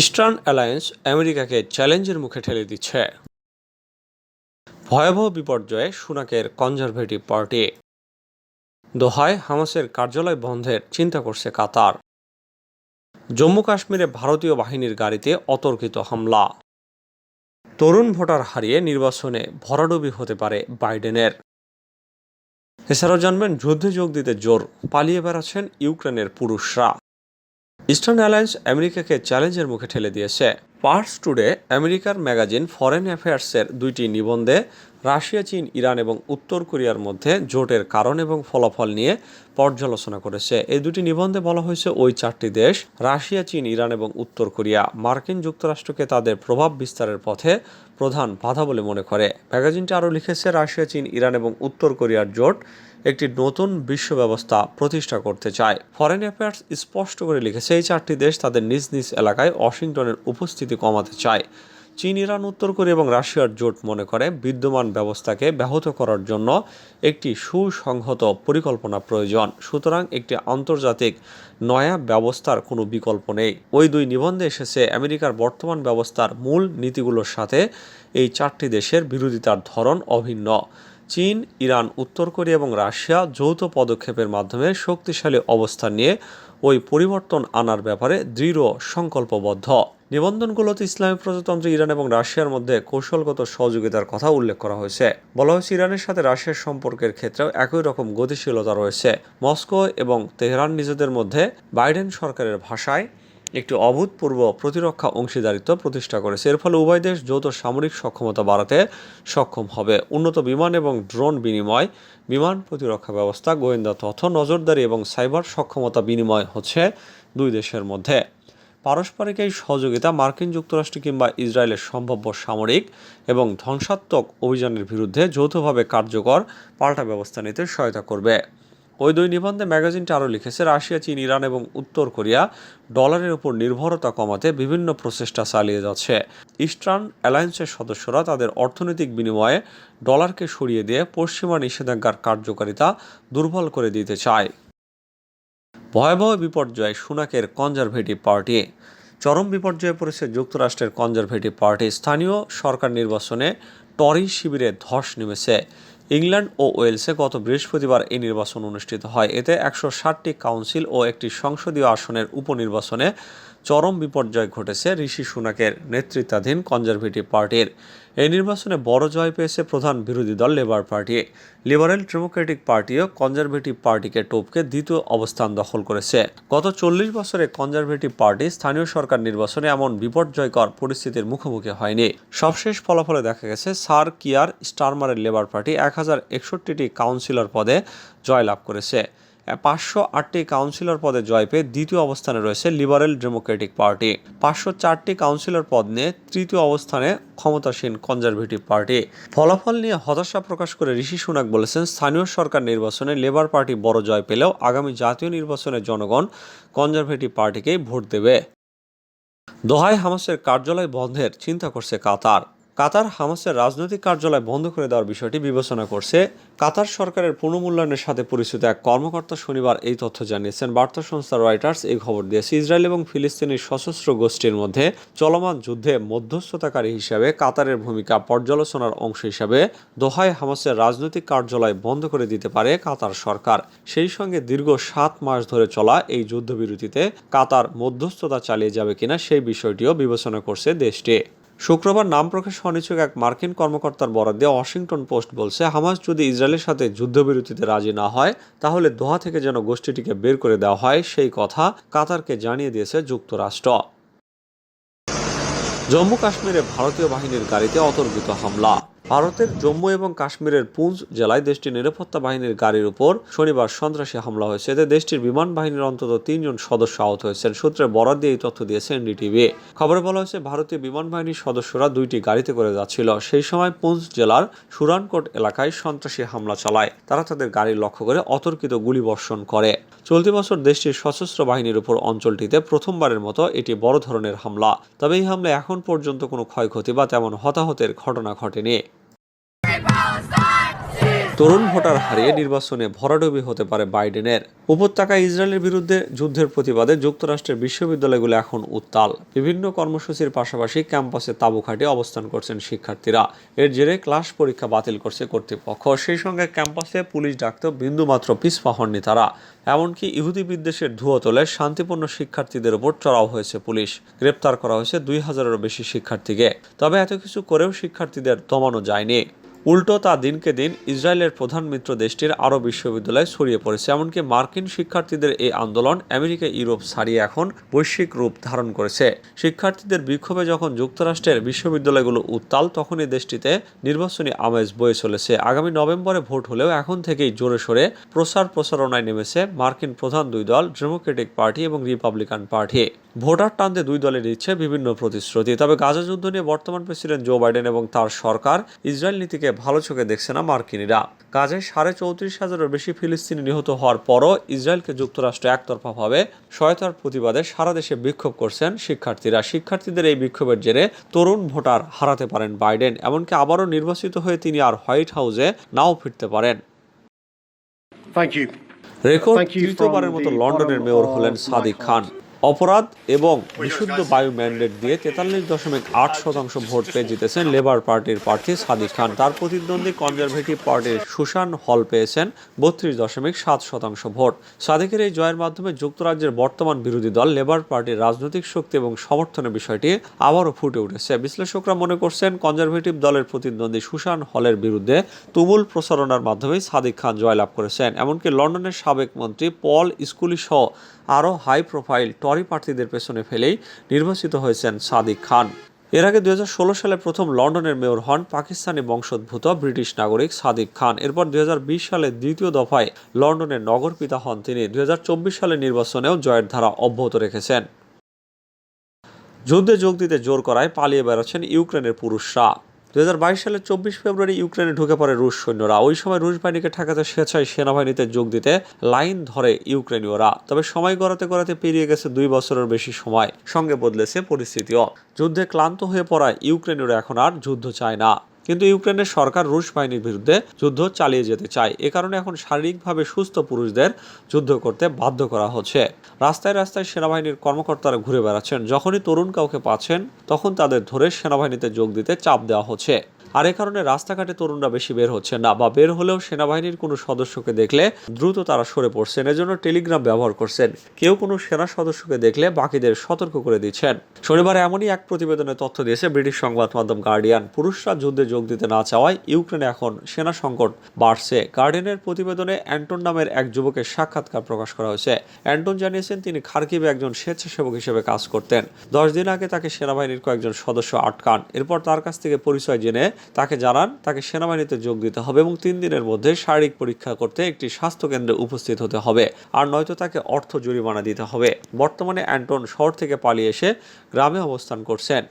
Eastern alliance আমেরিকাকে চ্যালেঞ্জের মুখে ঠেলে দিচ্ছে। ভয়াবহ বিপর্যয়ে সুনাকের কনজারভেটিভ পার্টি। দোহায় হামাসের কার্যালয় বন্ধের চিন্তা করছে কাতার। জম্মু কাশ্মীরে ভারতীয় বাহিনীর গাড়িতে অতর্কিত হামলা। তরুণ ভোটার হারিয়ে নির্বাচনে ভরাডুবি হতে পারে বাইডেনের। এছাড়াও জানবেন, যুদ্ধে যোগ দিতে জোর, পালিয়ে বেড়াচ্ছেন ইউক্রেনের পুরুষরা। ইস্টার্ন অ্যালায়েন্স আমেরিকাকে চ্যালেঞ্জের মুখে ঠেলে দিয়েছে। পার্স টুডে আমেরিকার ম্যাগাজিন ফরেন অ্যাফেয়ার্সের দুইটি নিবন্ধে রাশিয়া, চীন, ইরান এবং উত্তর কোরিয়ার মধ্যে জোটের কারণ এবং ফলাফল নিয়ে পর্যালোচনা করেছে। এই দুটি নিবন্ধে বলা হয়েছে, ওই চারটি দেশ, রাশিয়া, চীন, ইরান এবং উত্তর কোরিয়া, মার্কিন যুক্তরাষ্ট্রকে তাদের প্রভাব বিস্তারের পথে প্রধান বাধা বলে মনে করে। ম্যাগাজিনটি আরও লিখেছে, রাশিয়া, চীন, ইরান এবং উত্তর কোরিয়ার জোট একটি নতুন বিশ্ব ব্যবস্থা প্রতিষ্ঠা করতে চায়। ফরেন অ্যাফেয়ার্স স্পষ্ট করে লিখেছে, এই চারটি দেশ তাদের নিজ নিজ এলাকায় ওয়াশিংটনের উপস্থিতি কমাতে চায়। চীন, ইরান, উত্তর কোরিয়া এবং রাশিয়ার জোট মনে করে, বিদ্যমান ব্যবস্থাকে ব্যাহত করার জন্য একটি সুসংহত পরিকল্পনা প্রয়োজন। সুতরাং একটি আন্তর্জাতিক নয়া ব্যবস্থার কোনো বিকল্প নেই। ওই দুই নিবন্ধে এসেছে, আমেরিকার বর্তমান ব্যবস্থার মূল নীতিগুলোর সাথে এই চারটি দেশের বিরোধিতার ধরন অভিন্ন। চীন, ইরান, উত্তর কোরিয়া এবং রাশিয়া যৌথ পদক্ষেপের মাধ্যমে শক্তিশালী অবস্থান নিয়ে ওই পরিবর্তন আনার ব্যাপারে দৃঢ় সংকল্পবদ্ধ। নিবন্ধনগুলোতে ইসলামী প্রজাতন্ত্র, ইরান এবং রাশিয়ার মধ্যে কৌশলগত সহযোগিতার কথা উল্লেখ করা হয়েছে। বলা হয়েছে, ইরানের সাথে রাশিয়ার সম্পর্কের ক্ষেত্রেও একই রকম গতিশীলতা রয়েছে। মস্কো এবং তেহরান নিজেদের মধ্যে বাইডেন সরকারের ভাষায় একটি অভূতপূর্ব প্রতিরক্ষা অংশীদারিত্ব প্রতিষ্ঠা করেছে। এর ফলে উভয় দেশ যৌথ সামরিক সক্ষমতা বাড়াতে সক্ষম হবে। উন্নত বিমান এবং ড্রোন বিনিময়, বিমান প্রতিরক্ষা ব্যবস্থা, গোয়েন্দা তথ্য, নজরদারি এবং সাইবার সক্ষমতা বিনিময় হচ্ছে দুই দেশের মধ্যে। পারস্পরিক এই সহযোগিতা মার্কিন যুক্তরাষ্ট্র কিংবা ইসরায়েলের সম্ভাব্য সামরিক এবং ধ্বংসাত্মক অভিযানের বিরুদ্ধে যৌথভাবে কার্যকর পাল্টা ব্যবস্থা নিতে সহায়তা করবে। ওই দুই নিবন্ধে ম্যাগাজিনটি আরও লিখেছে, রাশিয়া, চীন, ইরান এবং উত্তর কোরিয়া ডলারের উপর নির্ভরতা কমাতে বিভিন্ন প্রচেষ্টা চালিয়ে যাচ্ছে। ইস্টার্ন অ্যালায়েন্সের সদস্যরা তাদের অর্থনৈতিক বিনিময়ে ডলারকে সরিয়ে দিয়ে পশ্চিমা নিষেধাজ্ঞার কার্যকারিতা দুর্বল করে দিতে চায়। ভয়াবহ বিপর্যয় সুনাকের কনজারভেটিভ পার্টি। চরম বিপর্যয়ে পড়েছে যুক্তরাষ্ট্রের কনজারভেটিভ পার্টি। স্থানীয় সরকার নির্বাচনে টরি শিবিরে ধস নেমেছে। ইংল্যান্ড ও ওয়েলসে গত বৃহস্পতিবার এই নির্বাচন অনুষ্ঠিত হয়। এতে একশো ষাটটি কাউন্সিল ও একটি সংসদীয় আসনের উপনির্বাচনে চরম বিপর্যয় ঘটেছে ঋষি সুনাকের নেতৃত্বাধীন কনজারভেটিভ পার্টির। এই নির্বাচনে বড় জয় পেয়েছে প্রধান বিরোধী দল লেবার পার্টি। লিবারেল ডেমোক্রেটিক পার্টিও কনজারভেটিভ পার্টিকে টপকে দ্বিতীয় অবস্থান দখল করেছে। গত চল্লিশ বছরে কনজারভেটিভ পার্টি স্থানীয় সরকার নির্বাচনে এমন বিপর্যয়কর পরিস্থিতির মুখোমুখি হয়নি। সবশেষ ফলাফলে দেখা গেছে, সার কিয়ার স্টারমারের লেবার পার্টি এক হাজার একষট্টিটি কাউন্সিলর পদে জয়লাভ করেছে। পাঁচশো আটটি কাউন্সিলর পদে জয় পেয়ে দ্বিতীয় অবস্থানে রয়েছে লিবারেল ডেমোক্রেটিক পার্টি। পাঁচশো চারটি কাউন্সিলর পদ নিয়ে তৃতীয় অবস্থানে ক্ষমতাসীন কনজারভেটিভ পার্টি। ফলাফল নিয়ে হতাশা প্রকাশ করে ঋষি সুনাক বলেছেন, স্থানীয় সরকার নির্বাচনে লেবার পার্টি বড় জয় পেলেও আগামী জাতীয় নির্বাচনে জনগণ কনজারভেটিভ পার্টিকেই ভোট দেবে। দোহায় হামাসের কার্যালয় বন্ধের চিন্তা করছে কাতার। কাতার হামাসের রাজনৈতিক কার্যালয় বন্ধ করে দেওয়ার বিষয়টি বিবেচনা করছে। কাতার সরকারের পুনর্মূল্যায়নের সাথে পরিচিত এক কর্মকর্তা শনিবার এই তথ্য জানিয়েছেন। বার্তা সংস্থা রয়টার্স এই খবর দিয়েছে। ইসরায়েল এবং ফিলিস্তিনি সশস্ত্র গোষ্ঠীর মধ্যে চলমান যুদ্ধে মধ্যস্থতাকারী হিসাবে কাতারের ভূমিকা পর্যালোচনার অংশ হিসাবে দোহায় হামাসের রাজনৈতিক কার্যালয় বন্ধ করে দিতে পারে কাতার সরকার। সেই সঙ্গে দীর্ঘ সাত মাস ধরে চলা এই যুদ্ধবিরতিতে কাতার মধ্যস্থতা চালিয়ে যাবে কিনা সেই বিষয়টিও বিবেচনা করছে দেশটি। শুক্রবার নাম প্রকাশে অনিচ্ছুক এক মার্কিন কর্মকর্তার বরাদ্দে ওয়াশিংটন পোস্ট বলছে, হামাস যদি ইসরায়েলের সাথে যুদ্ধবিরতিতে রাজি না হয়, তাহলে দোহা থেকে যেন গোষ্ঠীটিকে বের করে দেওয়া হয়, সেই কথা কাতারকে জানিয়ে দিয়েছে যুক্তরাষ্ট্র। জম্মু কাশ্মীরে ভারতীয় বাহিনীর গাড়িতে অতর্কিত হামলা। ভারতের জম্মু এবং কাশ্মীরের পুঞ্চ জেলায় দেশটির নিরাপত্তা বাহিনীর গাড়ির উপর শনিবার সন্ত্রাসী হামলা হয়েছে। এতে দেশটির বিমান বাহিনীর অন্তত তিনজন সদস্য আহত হয়েছেন। সূত্রে বরাদ দিয়ে এই তথ্য দিয়েছে এনডিটিভি। খবরে বলা হয়েছে, ভারতীয় বিমান বাহিনীর সদস্যরা দুইটি গাড়িতে করে যাচ্ছিল। সেই সময় পুঞ্জ জেলার সুরানকোট এলাকায় সন্ত্রাসী হামলা চালায়। তারা তাদের গাড়ি লক্ষ্য করে অতর্কিত গুলি বর্ষণ করে। চলতি বছর দেশটির সশস্ত্র বাহিনীর উপর অঞ্চলটিতে প্রথমবারের মতো এটি বড় ধরনের হামলা। তবে এই হামলায় এখন পর্যন্ত কোনো ক্ষয়ক্ষতি বা তেমন হতাহতের ঘটনা ঘটেনি! তরুণ ভোটার হারিয়ে নির্বাচনে ভরাডুবি হতে পারে বাইডেনের। উপত্যকা ইসরায়েলের বিরুদ্ধে যুদ্ধের প্রতিবাদে যুক্তরাষ্ট্রের বিশ্ববিদ্যালয়গুলো এখন উত্তাল। বিভিন্ন কর্মসূচির পাশাপাশি ক্যাম্পাসে তাঁবু খাটিয়ে অবস্থান করছেন শিক্ষার্থীরা। এর জেরে ক্লাস পরীক্ষা বাতিল করছে কর্তৃপক্ষ। সেই সঙ্গে ক্যাম্পাসে পুলিশ ডাকতেও বিন্দুমাত্র পিছপা হননি তারা। এমনকি ইহুদি বিদ্বেষের ধুয়ো তোলে শান্তিপূর্ণ শিক্ষার্থীদের উপর চড়াও হয়েছে পুলিশ। গ্রেপ্তার করা হয়েছে দুই হাজারেরও বেশি শিক্ষার্থীকে। তবে এত কিছু করেও শিক্ষার্থীদের দমানো যায়নি। উল্টো তা দিনকে দিন ইসরায়েলের প্রধান মিত্র দেশটির আরও বিশ্ববিদ্যালয়ে ছড়িয়ে পড়েছে। এমনকি মার্কিন শিক্ষার্থীদের এই আন্দোলন আমেরিকা, ইউরোপ ছাড়িয়ে এখন বৈশ্বিক রূপ ধারণ করেছে। শিক্ষার্থীদের বিক্ষোভে যখন যুক্তরাষ্ট্রের বিশ্ববিদ্যালয়গুলো উত্তাল তখনই দেশটিতে নির্বাচনী আমেজ বয়ে চলেছে। আগামী নভেম্বরে ভোট হলেও এখন থেকেই জোরে সোরে প্রচার প্রচারণায় নেমেছে মার্কিন প্রধান দুই দল, ডেমোক্রেটিক পার্টি এবং রিপাবলিকান পার্টি। ভোটার টানতে দুই দলের ইচ্ছে বিভিন্ন প্রতিশ্রুতি। তবে গাজা যুদ্ধ নিয়ে বর্তমান প্রেসিডেন্ট জো বাইডেন এবং তার সরকার ইসরায়েল নীতিকে ভালো চোখে দেখছে না মার্কিনীরা। গাজায় সাড়ে চৌত্রিশ হাজারের বেশি ফিলিস্তিনি নিহত হওয়ার পরও ইসরায়েলকে যুক্তরাষ্ট্র একতরফাভাবে সহায়তার প্রতিবাদে সারা দেশে বিক্ষোভ করছেন শিক্ষার্থীরা। শিক্ষার্থীদের এই বিক্ষোভের জেরে তরুণ ভোটার হারাতে পারেন বাইডেন এমনকি আবারও নির্বাচিত হয়ে তিনি আর হোয়াইট হাউসে নাও ফিরতে পারেন। রেকর্ড তৃতীয়বারের মতো লন্ডনের মেয়র হলেন সাদিক খান। অপরাধ এবং বিশুদ্ধ বায়ু ম্যান্ডেট দিয়ে তেতাল্লিশ দশমিক আট শতাংশ ভোট পেয়ে জিতেছেন লেবার পার্টির প্রার্থী সাদিক খান। তার প্রতিদ্বন্দ্বী কনজারভেটিভ পার্টির সুশান হল পেয়েছেন বত্রিশ দশমিক সাত শতাংশ ভোট। সাদিকের এই জয়ের মাধ্যমে যুক্তরাজ্যের বর্তমান বিরোধী দল লেবার পার্টির রাজনৈতিক শক্তি এবং সমর্থনের বিষয়টি আবারও ফুটে উঠেছে। বিশ্লেষকরা মনে করছেন কনজারভেটিভ দলের প্রতিদ্বন্দ্বী সুশান হলের বিরুদ্ধে তুমুল প্রচারণার মাধ্যমেই সাদিক খান জয়লাভ করেছেন। এমনকি লন্ডনের সাবেক মন্ত্রী পল স্কুলি সহ আরও হাই প্রোফাইল টরি প্রার্থীদের পেছনে ফেলেই নির্বাচিত হয়েছেন সাদিক খান। এর আগে দুই সালে প্রথম লন্ডনের মেয়র হন পাকিস্তানি বংশোদ্ভূত ব্রিটিশ নাগরিক সাদিক খান। এরপর দুই সালে দ্বিতীয় দফায় লন্ডনের নগরপিতা হন তিনি। দুই সালে নির্বাচনেও জয়ের ধারা অব্যাহত রেখেছেন। যুদ্ধে যোগ দিতে জোর করায় পালিয়ে বেড়াচ্ছেন ইউক্রেনের পুরুষরা। দু সালের চব্বিশ ফেব্রুয়ারি ইউক্রেনে ঢুকে পড়ে রুশ সৈন্যরা। ওই সময় রুশ বাহিনীকে ঠেকাতে স্বেচ্ছায় সেনাবাহিনীতে যোগ দিতে লাইন ধরে ইউক্রেনীয়রা। তবে সময় গড়াতে গড়াতে পেরিয়ে গেছে দুই বছরের বেশি সময়। সঙ্গে বদলেছে পরিস্থিতিও। যুদ্ধে ক্লান্ত হয়ে পড়ায় ইউক্রেনীয়রা এখন আর যুদ্ধ চায় না। কিন্তু ইউক্রেনের সরকার রুশ বাহিনীর বিরুদ্ধে যুদ্ধ চালিয়ে যেতে চায়। এ কারণে এখন শারীরিকভাবে সুস্থ পুরুষদের যুদ্ধ করতে বাধ্য করা হচ্ছে। রাস্তায় রাস্তায় সেনাবাহিনীর কর্মকর্তারা ঘুরে বেড়াচ্ছেন। যখনই তরুণ কাউকে পাচ্ছেন, তখন তাদের ধরে সেনাবাহিনীতে যোগ দিতে চাপ দেওয়া হচ্ছে। আর এ কারণে রাস্তাঘাটে তরুণরা বেশি বের হচ্ছে না বা বের হলেও সেনাবাহিনীর কোনো সদস্যকে দেখলে দ্রুত তারা সরে পড়ছেন। এজন্য টেলিগ্রাম ব্যবহার করছেন। কেউ কোনো সেনা সদস্যকে দেখলে বাকিদের সতর্ক করে দিচ্ছেন। শনিবার এমনই এক প্রতিবেদনে তথ্য দিয়েছে ব্রিটিশ সংবাদ মাধ্যম গার্ডিয়ান। পুরুষরা যুদ্ধে যোগ দিতে না চাওয়ায় ইউক্রেনে এখন সেনা সংকট বাড়ছে। গার্ডিয়ানের প্রতিবেদনে অ্যান্টন নামের এক যুবকের সাক্ষাৎকার প্রকাশ করা হয়েছে। অ্যান্টন জানিয়েছেন, তিনি খার্কিবে একজন স্বেচ্ছাসেবক হিসেবে কাজ করতেন। দশ দিন আগে তাকে সেনাবাহিনীর কয়েকজন সদস্য আটকান। এরপর তার কাছ থেকে পরিচয় জেনে তাকে জানান, তাকে সেনাবাহিনীতে যোগ দিতে হবে এবং তিন দিনের মধ্যে শারীরিক পরীক্ষা করতে একটি স্বাস্থ্য কেন্দ্রে উপস্থিত হতে হবে। আর নয়তো তাকে অর্থ জরিমানা দিতে হবে। বর্তমানে অ্যান্টন শহর থেকে পালিয়ে এসে গ্রামে অবস্থান করছেন।